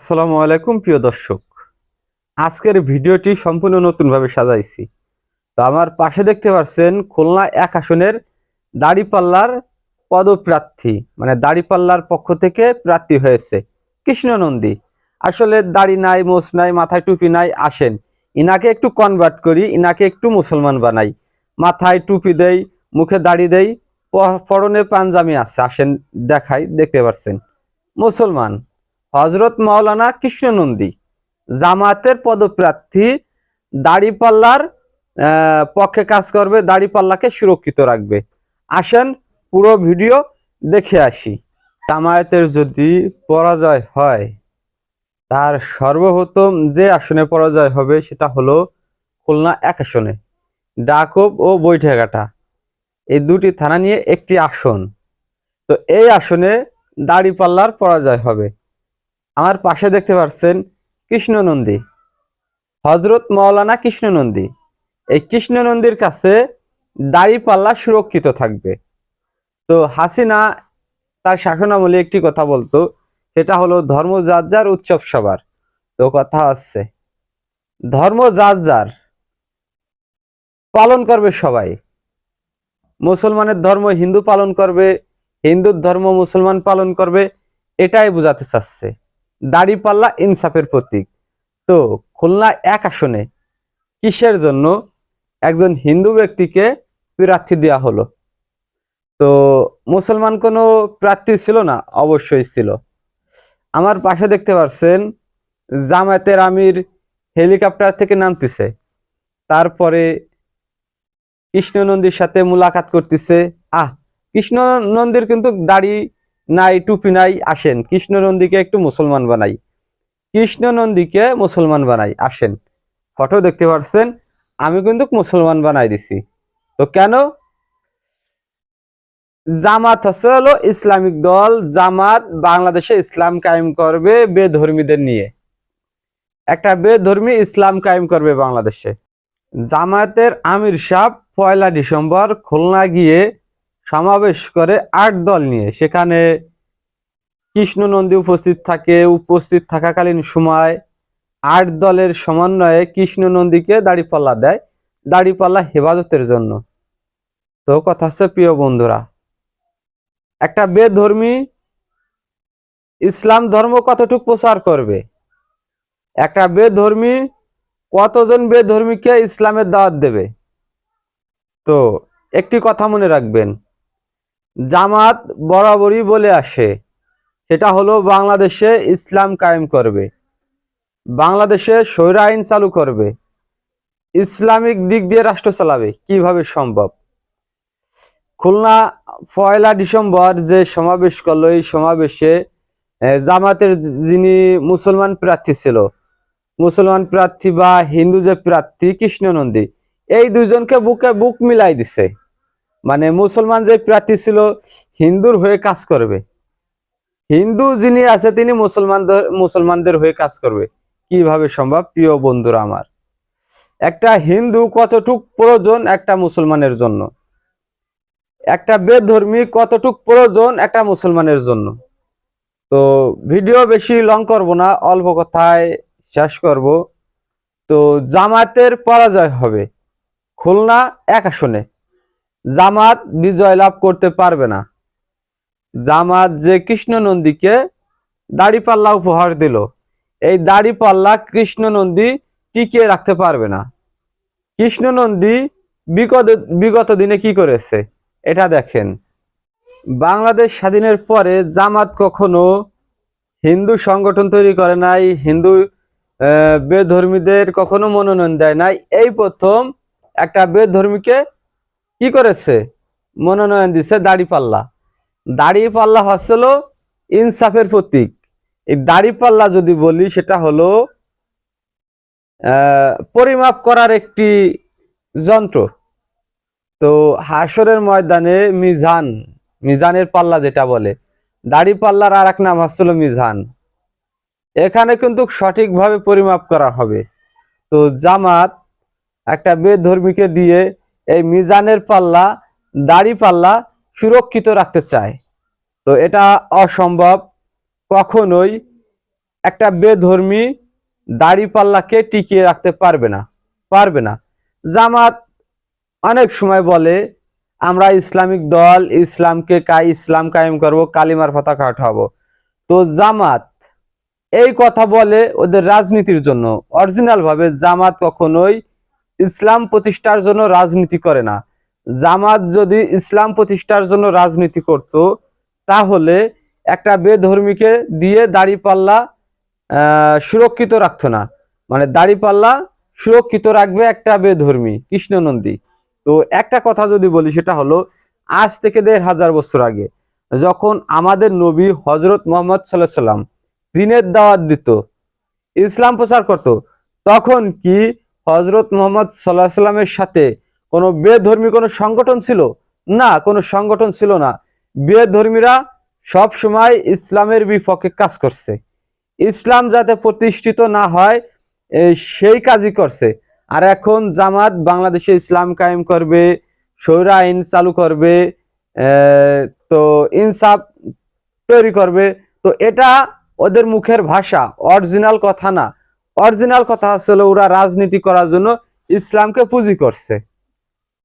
আসসালামু আলাইকুম, প্রিয় দর্শক। আজকের ভিডিওটি সম্পূর্ণ নতুনভাবে সাজাইছি। তো আমার পাশে দেখতে পাচ্ছেন খুলনা এক আসনের দাড়িপাল্লার পদপ্রার্থী মানে দাড়িপাল্লার পক্ষ থেকে প্রার্থী হয়েছে কৃষ্ণনন্দী। আসলে দাড়ি নাই মোষ নাই, মাথায় টুপি নাই, আসেন। ইনাকে একটু কনভার্ট করি, ইনাকে একটু মুসলমান বানাই। মাথায় টুপি দেই, মুখে দাড়ি দেই পরনে পাঞ্জামি আছে, আসেন দেখাই, দেখতে পাচ্ছেন মুসলমান। হজরত মাওলানা কৃষ্ণনন্দী জামাতের পদপ্রার্থী, দাড়িপাল্লার পক্ষে কাজ করবে, দাড়িপাল্লাকে সুরক্ষিত রাখবে। আসেন, পুরো ভিডিও দেখে আসি। জামায়াতের যদি পরাজয় হয়, তার সর্বপ্রথম যে আসনে পরাজয় হবে, সেটা হলো খুলনা এক আসনে ডাকব ও বৈঠাঘাটা। এই দুটি থানা নিয়ে একটি আসন। তো এই আসনে দাড়িপাল্লার পরাজয় হবে। আমার পাশে দেখতে পাচ্ছেন কৃষ্ণনন্দী। হজরত মাওলানা কৃষ্ণনন্দী। এই কৃষ্ণনন্দীর কাছে দাড়িপাল্লা সুরক্ষিত থাকবে। তো হাসিনা তার শাসনামলে একটি কথা বলতো, সেটা হলো ধর্ম যার যার উৎসব সবার। তো কথা হচ্ছে, ধর্ম যার যার পালন করবে সবাই। মুসলমানের ধর্ম হিন্দু পালন করবে, হিন্দুর ধর্ম মুসলমান পালন করবে, এটাই বোঝাতে চাচ্ছে। দাড়িপাল্লা ইনসাফের প্রতীক। তো খুলনা এক আসনে কিসের জন্য একজন হিন্দু ব্যক্তিকে প্রার্থী দেওয়া হলো? তো মুসলমান কোনো প্রার্থী ছিল না? অবশ্যই ছিল। আমার পাশে দেখতে পাচ্ছেন জামায়াতের আমির হেলিকপ্টার থেকে নামতেছে। তারপরে কৃষ্ণনন্দীর সাথে মুলাকাত করতেছে। আহ, কৃষ্ণনন্দীর কিন্তু দাড়ি নাই, টুপি নাই, আসেন। কৃষ্ণনন্দীকে একটু মুসলমান বানাই। কৃষ্ণনন্দীকে মুসলমান বানাই, আসেন। ফটো দেখতে পাচ্ছেন আমি কিন্তু মুসলমান বানাই দিছি। তো কেন? জামাত হচ্ছে হলো ইসলামিক দল, জামাত বাংলাদেশে ইসলাম কায়েম করবে বেধর্মীদের নিয়ে। একটা বেধর্মী ইসলাম কায়েম করবে বাংলাদেশে। জামায়াতের আমির সাহ পয়লা ডিসেম্বর খুলনা গিয়ে সমাবেশ করে আট দল নিয়ে। সেখানে কৃষ্ণনন্দী উপস্থিত থাকে, উপস্থিত থাকাকালীন সময় আট দলের সমন্বয়ে কৃষ্ণনন্দীকে দাড়িপাল্লা দেয়, দাড়িপাল্লা হেফাজতের জন্য। তো কথা হচ্ছে, প্রিয় বন্ধুরা, একটা বেধর্মী ইসলাম ধর্ম কতটুকু প্রচার করবে? একটা বেধর্মী কতজন বেধর্মীকে ইসলামের দাওয়াত দেবে? তো একটি কথা মনে রাখবেন জামাত বরাবরই বলে আসে, সেটা হলো বাংলাদেশে ইসলাম কায়েম করবে, বাংলাদেশে স্বৈর আইন চালু করবে, ইসলামিক দিক দিয়ে রাষ্ট্র চালাবে, কীভাবে সম্ভব? খুলনা পয়লা ডিসেম্বর যে সমাবেশ করল, এই সমাবেশে জামাতের যিনি মুসলমান প্রার্থী ছিল, মুসলমান প্রার্থী বা হিন্দু যে প্রার্থী কৃষ্ণনন্দী, এই দুজনকে বুকে বুক মিলাই দিছে। মানে মুসলমান যে প্রার্থী ছিল, হিন্দুর হয়ে কাজ করবে। হিন্দু যিনি আছে, তিনি মুসলমানদের মুসলমানদের হয়ে কাজ করবে। কীভাবে সম্ভব? প্রিয় বন্ধুরা আমার, একটা হিন্দু কতটুক প্রয়োজন একটা মুসলমানের জন্য? একটা বেধর্মী কতটুক প্রয়োজন একটা মুসলমানের জন্য? তো ভিডিও বেশি লং করব না, অল্প কথায় শেষ করব। তো জামাতের পরাজয় হবে। খুলনা এক আসনে। জামাত বিজয় লাভ করতে পারবে না। জামাত যে কৃষ্ণনন্দীকে দাড়িপাল্লা উপহার দিল, এই দাড়িপাল্লা কৃষ্ণনন্দী টিকিয়ে রাখতে পারবে না। কৃষ্ণনন্দী বিগত বিগত দিনে কি করেছে, এটা দেখেন। বাংলাদেশ স্বাধীনের পরে জামাত কখনো হিন্দু সংগঠন তৈরি করে নাই, হিন্দু বেধর্মীদের কখনো মনোনয়ন দেয় নাই। এই প্রথম একটা বেধর্মীকে কি করেছে? মনোনয়ন দিছে দাড়িপাল্লা। দাড়িপাল্লা হচ্ছিল ইনসাফের প্রতীক। এই দাড়িপাল্লা যদি বলি, সেটা হলো পরিমাপ করার একটি যন্ত্র। তো হাসরের ময়দানে মিজান, মিজানের পাল্লা যেটা বলে দাড়ি পাল্লার আর এক নাম হচ্ছিল মিজান। এখানে কিন্তু সঠিকভাবে পরিমাপ করা হবে। তো জামাত একটা বেধর্মীকে দিয়ে এই মিজানের পাল্লা, দাড়ি পাল্লা সুরক্ষিত রাখতে চায়। তো এটা অসম্ভব। কখনোই একটা বেধর্মী দাড়ি পাল্লাকে টিকিয়ে রাখতে পারবে না পারবে না। জামাত অনেক সময় বলে, আমরা ইসলামিক দল, ইসলামকে কা, ইসলাম কায়েম করব, কালিমার পতাকা উঠাবো। তো জামাত এই কথা বলে ওদের রাজনীতির জন্য। অরিজিনাল ভাবে জামাত কখনোই ইসলাম প্রতিষ্ঠার জন্য রাজনীতি করে না। জামাত যদি ইসলাম প্রতিষ্ঠার জন্য রাজনীতি করত, তাহলে একটা বেধর্মীকে দিয়ে দাড়িপাল্লা সুরক্ষিত রাখতো না। মানে দাড়িপাল্লা সুরক্ষিত রাখবে একটা বেধর্মী, কৃষ্ণনন্দী। তো একটা কথা যদি বলি, সেটা হলো, আজ থেকে দেড় হাজার বছর আগে যখন আমাদের নবী হজরত মোহাম্মদ সাল্লাহ সাল্লাম দিনের দাওয়াত দিত, ইসলাম প্রচার করত, তখন কি হজরত মোহাম্মদ সাল্লাহ সাল্লামের সাথে কোনো বেধর্মী কোনো সংগঠন ছিল? না, কোনো সংগঠন ছিল না। বেধর্মীরা সব সময় ইসলামের বিপক্ষে কাজ করছে। ইসলাম যাতে প্রতিষ্ঠিত না হয় সেই কাজই করছে। আর এখন জামাত বাংলাদেশে ইসলাম কায়েম করবে, সৌরা আইন চালু করবে তো ইনসাফ তৈরি করবে। তো এটা ওদের মুখের ভাষা, অরিজিনাল কথা না। অরিজিনাল কথা আসলে ওরা রাজনীতি করার জন্য ইসলামকে পুঁজি করছে।